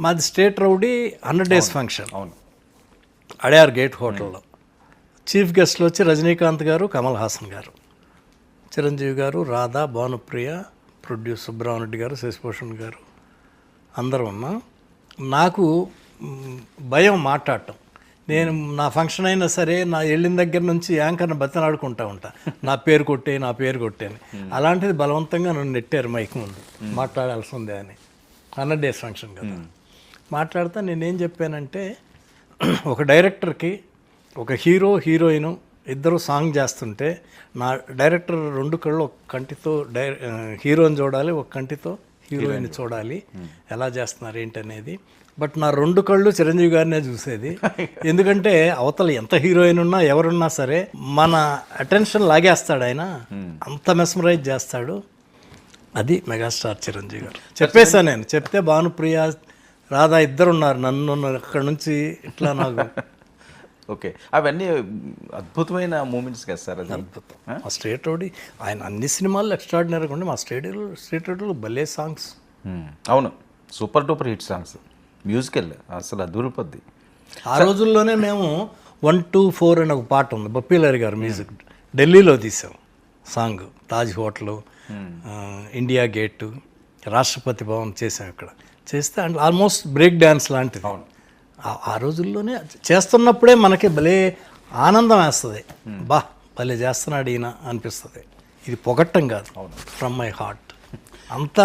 మాది state rowdy hundred days function. అవును. Adyar gate హోటల్లో. చీఫ్ గెస్ట్లు వచ్చి రజనీకాంత్ గారు కమల్ హాసన్ గారు. చిరంజీవి గారు రాధా భానుప్రియ ప్రొడ్యూస్ సుబ్రహ్మణ్య గారు శశిభూషణ్ గారు. అందరూ ఉన్నాం. నాకు భయం మాట్లాడటం. నేను నా ఫంక్షన్ అయినా సరే నా వెళ్ళిన దగ్గర నుంచి యాంకర్ని బతినాడుకుంటా ఉంటా. నా పేరు కొట్టే నా పేరు కొట్టే అని. అలాంటిది బలవంతంగా నన్ను నెట్టారు మైక్ ముందు. మాట్లాడాల్సిందే అని. హండ్రెడ్ డేస్ ఫంక్షన్ కదా. మాట్లాడితే నేనేం చెప్పానంటే ఒక డైరెక్టర్కి ఒక హీరో హీరోయిన్ ఇద్దరు సాంగ్ చేస్తుంటే నా డైరెక్టర్ రెండు కళ్ళు ఒక కంటితో డై హీరోని చూడాలి ఒక కంటితో హీరోయిన్ చూడాలి. ఎలా చేస్తున్నారు ఏంటి అనేది బట్ నా రెండు కళ్ళు చిరంజీవి గారినే చూసేది. ఎందుకంటే అవతల ఎంత హీరోయిన్ ఉన్నా ఎవరున్నా సరే మన అటెన్షన్ లాగేస్తాడు ఆయన. అంత మెస్మరైజ్ చేస్తాడు. అది మెగాస్టార్ చిరంజీవి గారు. చెప్పేసా నేను. చెప్తే భానుప్రియ రాధా ఇద్దరు ఉన్నారు నన్ను అక్కడ నుంచి ఇట్లా నాకు. ఓకే. అవన్నీ అద్భుతమైన మూమెంట్స్ కదా సార్ అది. మా స్టేట్ రోడ్ ఆయన అన్ని సినిమాలు ఎక్స్ట్రాడినరీగా ఉండే మా స్టేట్ స్టేట్ రోడ్లో భలే సాంగ్స్. అవును. Super duper hit songs musical అసలు అదూరిపోద్ది. ఆ రోజుల్లోనే మేము వన్ టూ ఫోర్ అని ఒక పాట ఉంది. బప్పీలరి గారు మ్యూజిక్. ఢిల్లీలో తీసాం song. Taj hotel India gate Rashtrapati Bhavan చేసాం ఇక్కడ. చేస్తే అండ్ ఆల్మోస్ట్ బ్రేక్ డ్యాన్స్ లాంటిది. ఆ- ఆ రోజుల్లోనే చేస్తున్నప్పుడే మనకి భలే ఆనందం వేస్తుంది. బా భలే చేస్తున్నాడు ఈయన అనిపిస్తుంది. ఇది పొగట్టం కాదు. ఫ్రమ్ మై హార్ట్ అంత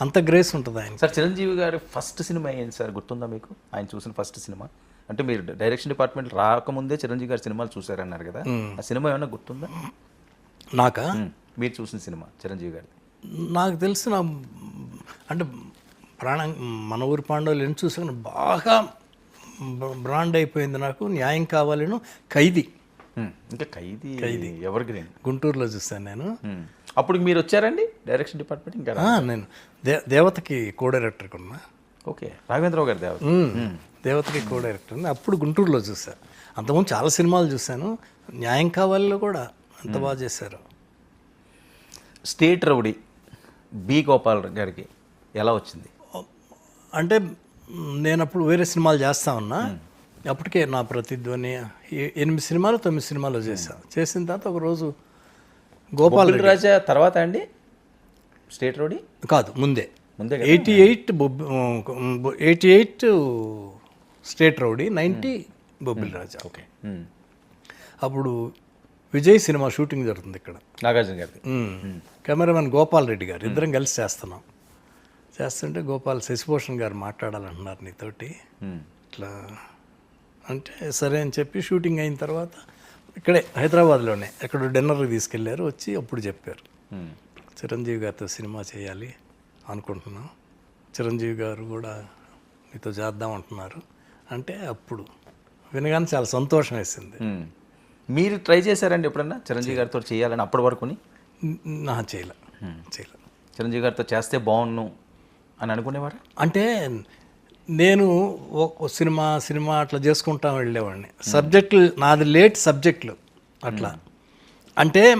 అంత గ్రేస్ ఉంటుంది ఆయన సార్ చిరంజీవి గారి ఫస్ట్ సినిమా ఏంటి సార్? గుర్తుందా మీకు? ఆయన చూసిన ఫస్ట్ సినిమా? అంటే మీరు డైరెక్షన్ డిపార్ట్మెంట్ రాకముందే చిరంజీవి గారి సినిమాలు చూసారన్నారు కదా. ఆ సినిమా ఏమైనా గుర్తుందా? నాకా. మీరు చూసిన సినిమా చిరంజీవి గారి నాకు తెలిసిన అంటే ప్రాణం మన ఊరి పాండవులు ఎన్ని చూసాను బాగా బ్రాండ్ అయిపోయింది నాకు. న్యాయం కావాలను ఖైదీ. ఇంకా ఖైదీ ఎవర్ గ్రీన్ గుంటూరులో చూశాను నేను. అప్పుడు మీరు వచ్చారండి? డైరెక్షన్ డిపార్ట్మెంట్ ఇంకా నేను. దే దేవతకి కో డైరెక్టర్కి ఉన్నా. ఓకే. రాఘవేంద్రరావు గారి దేవత. దేవతకి కో డైరెక్టర్ ఉంది. అప్పుడు గుంటూరులో చూసా అంతకుముందు చాలా సినిమాలు చూశాను. న్యాయం కావాలిలో కూడా అంత బాగా చేశారు. State rowdy B. గోపాల్ గారికి ఎలా వచ్చింది? అంటే నేను అప్పుడు వేరే సినిమాలు చేస్తా ఉన్నా. అప్పటికే నా ప్రతిధ్వని ఎనిమిది సినిమాలు తొమ్మిది సినిమాలు చేశా. చేసిన తర్వాత ఒకరోజు గోపాల్ రాజా తర్వాత అండి? స్టేట్ రౌడీ కాదు ముందే. ముందే eighty eight eighty eight state rowdy ninety Bobbili Raja. Okay. అప్పుడు విజయ్ సినిమా షూటింగ్ జరుగుతుంది ఇక్కడ. నాగార్జున మ్మ్. కెమెరామెన్ గోపాల్ రెడ్డి గారు ఇద్దరం కలిసి చేస్తున్నాం. చేస్తుంటే గోపాల్ శశిభూషణ్ గారు మాట్లాడాలంటున్నారు నీతోటి. ఇట్లా అంటే సరే అని చెప్పి షూటింగ్ అయిన తర్వాత ఇక్కడే హైదరాబాద్లోనే ఎక్కడ డిన్నర్కి తీసుకెళ్ళారు వచ్చి అప్పుడు చెప్పారు. చిరంజీవి గారితో సినిమా చేయాలి అనుకుంటున్నాం. చిరంజీవి గారు కూడా మీతో చేద్దాం అంటున్నారు. అంటే అప్పుడు వినగానే చాలా సంతోషం వేసింది. మీరు ట్రై చేశారండి ఎప్పుడన్నా చిరంజీవి గారితో చేయాలని అప్పటి వరకుని? న- చేయలే. చేయలే. చిరంజీవి గారితో చేస్తే బాగున్ను అని అనుకునేవారు? అంటే నేను ఒక సినిమా సినిమా అట్లా చేసుకుంటా వెళ్ళేవాడిని. సబ్జెక్టులు నాది లేట్ సబ్జెక్టులు అట్లా. అంటే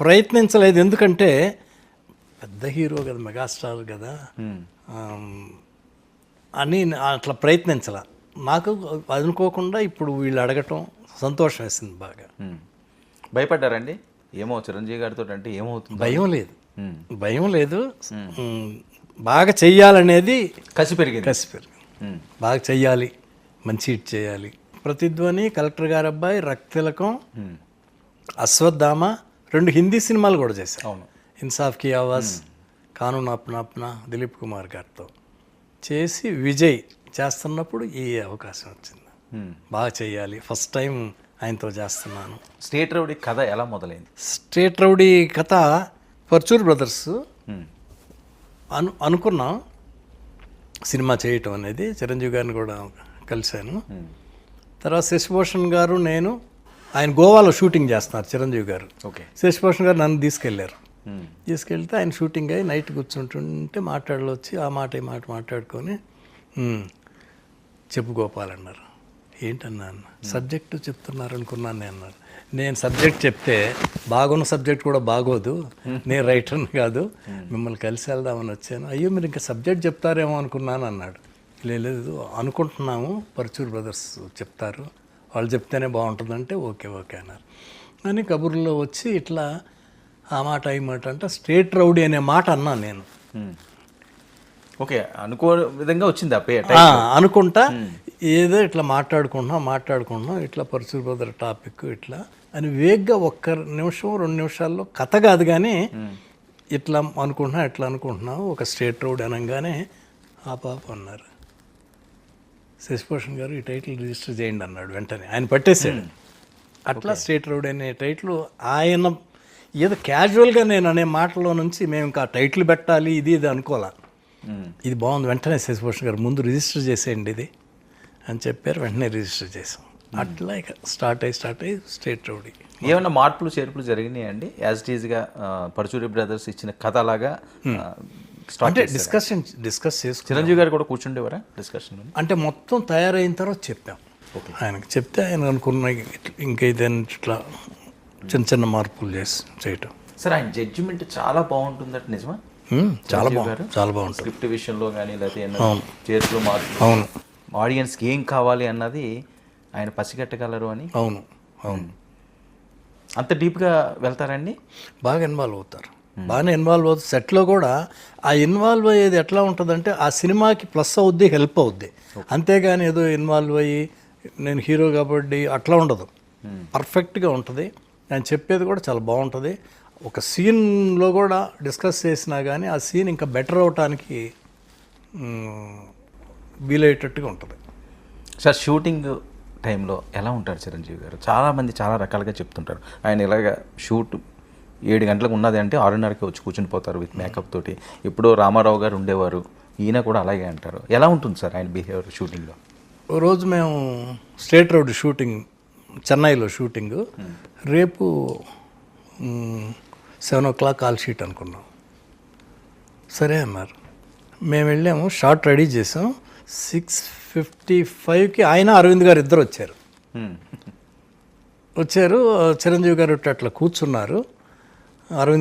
ప్రయత్నించలేదు. ఎందుకంటే పెద్ద హీరో కదా మెగాస్టార్ కదా. అని అట్లా ప్రయత్నించాల. నాకు అనుకోకుండా ఇప్పుడు వీళ్ళు అడగటం సంతోషం వేసింది బాగా. భయపడ్డారండి? ఏమో చిరంజీవి గారితో అంటే ఏమవుతుంది? భయం లేదు. భయం లేదు. బాగా చెయ్యాలనేది కసి పెరిగింది కసి పెరిగింది. బాగా చెయ్యాలి. మంచి హిట్ చేయాలి. ప్రతిధ్వని కలెక్టర్ గారి అబ్బాయి రక్తిలకం. అశ్వత్థామ రెండు హిందీ సినిమాలు కూడా చేశాను అవును. ఇన్సాఫ్కి ఆవాజ్ కానూన్ అప్నా అప్నా దిలీప్ కుమార్ గారితో చేసి విజయ్ చేస్తున్నప్పుడు ఈ అవకాశం వచ్చింది. బాగా చెయ్యాలి. ఫస్ట్ టైం ఆయనతో చేస్తున్నాను. స్టేట్ రౌడీ కథ ఎలా మొదలైంది? స్టేట్ రౌడీ కథ పర్చూర్ బ్రదర్స్. అను అనుకున్నాం సినిమా చేయటం అనేది చిరంజీవి గారిని కూడా కలిశాను. తర్వాత శశిభూషణ్ గారు నేను ఆయన గోవాలో షూటింగ్ చేస్తున్నారు చిరంజీవి గారు ఓకే శశిభూషణ్ గారు నన్ను తీసుకెళ్ళారు. తీసుకెళ్తే ఆయన షూటింగ్ అయ్యి నైట్ కూర్చుంటుంటే మాట్లాడలు వచ్చి ఆ మాట ఈ మాట మాట్లాడుకొని "ఉమ్, ఏంటన్నా అన్న సబ్జెక్టు చెప్తున్నారు అనుకున్నాను నేను. అన్నాడు నేను సబ్జెక్ట్ చెప్తే బాగున్న సబ్జెక్ట్ కూడా బాగోదు. నేను రైటర్ని కాదు. మిమ్మల్ని కలిసి వెళ్దామని వచ్చాను. అయ్యో మీరు ఇంకా సబ్జెక్ట్ చెప్తారేమో అనుకున్నాను అన్నాడు. లేదు అనుకుంటున్నాము. పరచూర్ బ్రదర్స్ చెప్తారు. వాళ్ళు చెప్తేనే బాగుంటుందంటే ఓకే ఓకే అన్నారు. అని కబుర్లో వచ్చి ఇట్లా ఆ మాట ఈ మాట అంటే స్టేట్ రౌడీ అనే మాట అన్నాను నేను. ఓకే అనుకో విధంగా వచ్చింది ఆ పేరు అనుకుంటా ఏదో ఇట్లా మాట్లాడుకుంటున్నాం మాట్లాడుకుంటున్నాం ఇట్లా పరచూరు బ్రదర్ టాపిక్ ఇట్లా అని వేగ్గా ఒక్క నిమిషం రెండు నిమిషాల్లో కథ కాదు కానీ ఇట్లా అనుకుంటున్నా ఇట్లా అనుకుంటున్నాం ఒక స్టేట్ రోడ్ అనగానే ఆ పాప అన్నారు. శశిభూషణ్ గారు ఈ టైటిల్ రిజిస్టర్ చేయండి అన్నాడు వెంటనే. ఆయన పట్టేశాడు. అట్లా స్టేట్ రోడ్ అనే టైటిల్ ఆయన ఏదో క్యాజువల్గా నేను అనే మాటలో నుంచి మేము ఇంకా టైటిల్ పెట్టాలి ఇది ఇది అనుకోలే. మ్మ్. ఇది బాగుంది. వెంటనే శశిభూషణ్ గారు ముందు రిజిస్టర్ చేసేయండి ఇది అని చెప్పారు. వెంటనే రిజిస్టర్ చేసాం అట్లా ఇక స్టార్ట్ అయ్యి స్టార్ట్ అయ్యి స్టేట్ రౌడీ. ఏమైనా మార్పులు చేర్పులు జరిగినాయండి? యాజ్ ఇట్ ఈస్గా పరచూరి బ్రదర్స్ ఇచ్చిన కథ లాగా స్టార్ట్ అంటే డిస్కషన్ డిస్కస్ చేసుకున్నాం. చిరంజీవి గారు కూడా కూర్చుండేవారా డిస్కషన్ అంటే మొత్తం తయారైన తర్వాత చెప్పాం. ఆయనకు చెప్తే ఆయన అనుకున్న ఇంకా ఇదేనా ఇట్లా చిన్న చిన్న మార్పులు చేసి చేయటం. సార్ ఆయన జడ్జిమెంట్ చాలా బాగుంటుందట నిజమా? చాలా చిరంజీవి బాగుంది? చాలా బాగుంటుంది. స్క్రిప్ట్ విషయంలో కానీ లేకపోతే చేతులు మార్పులు అవును. ఆడియన్స్కి ఏం కావాలి అన్నది ఆయన పసిగట్టగలరు అని. అవును అవును. అంత డీప్గా వెళ్తారండి బాగా ఇన్వాల్వ్ అవుతారు. బాగానే ఇన్వాల్వ్ అవుతుంది సెట్లో కూడా ఆ ఇన్వాల్వ్ అయ్యేది ఎట్లా ఉంటుందంటే ఆ సినిమాకి ప్లస్ అవుద్ది హెల్ప్ అవుద్ది. అంతేగాని ఏదో ఇన్వాల్వ్ అయ్యి నేను హీరో కాబట్టి అట్లా ఉండదు. పర్ఫెక్ట్గా ఉంటుంది. నేను చెప్పేది కూడా చాలా బాగుంటుంది. ఒక సీన్లో కూడా డిస్కస్ చేసినా కానీ ఆ సీన్ ఇంకా బెటర్ అవటానికి వీలయ్యేటట్టుగా ఉంటుంది. సార్ షూటింగ్ టైంలో ఎలా ఉంటారు చిరంజీవి గారు? చాలా మంది చాలా రకాలుగా చెప్తుంటారు. ఆయన ఇలాగ షూట్ ఏడు గంటలకు ఉన్నది అంటే ఆరున్నరకి వచ్చి కూర్చుని పోతారు విత్ మేకప్ తోటి. ఇప్పుడు రామారావు గారు ఉండేవారు. ఈయన కూడా అలాగే అంటారు. ఎలా ఉంటుంది సార్ ఆయన బిహేవియర్ షూటింగ్లో? ఓ రోజు మేము స్టేట్ రోడ్ షూటింగ్ చెన్నైలో షూటింగ్. రేపు seven o'clock call sheet అనుకున్నాం. సరే అన్నారు. మేము వెళ్ళాము షార్ట్ రెడీ చేసాం. సిక్స్ ఫిఫ్టీ ఫైవ్కి ఆయన అరవింద్ గారు ఇద్దరు వచ్చారు. వచ్చారు చిరంజీవి గారు అట్లా కూర్చున్నారు. అరవింద్